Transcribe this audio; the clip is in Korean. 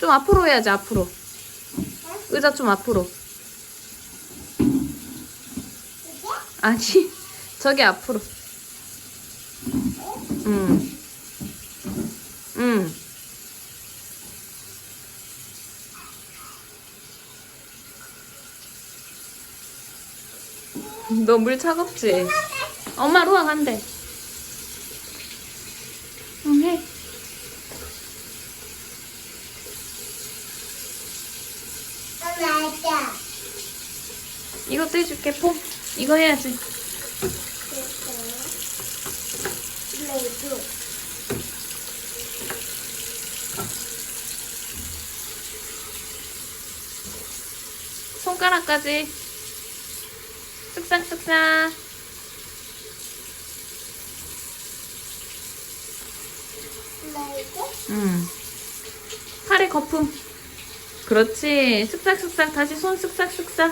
좀 앞으로 해야지 앞으로. 의자 좀 앞으로. 아니 저기 앞으로. 응. 응. 너 물 차갑지? 엄마 루아 간대. 맞아. 이것도 해줄게 폼. 이거 해야지. 손가락까지. 쓱싹쓱싹. 응. 팔에 거품. 그렇지. 쓱싹쓱싹 다시 손 쓱싹쓱싹.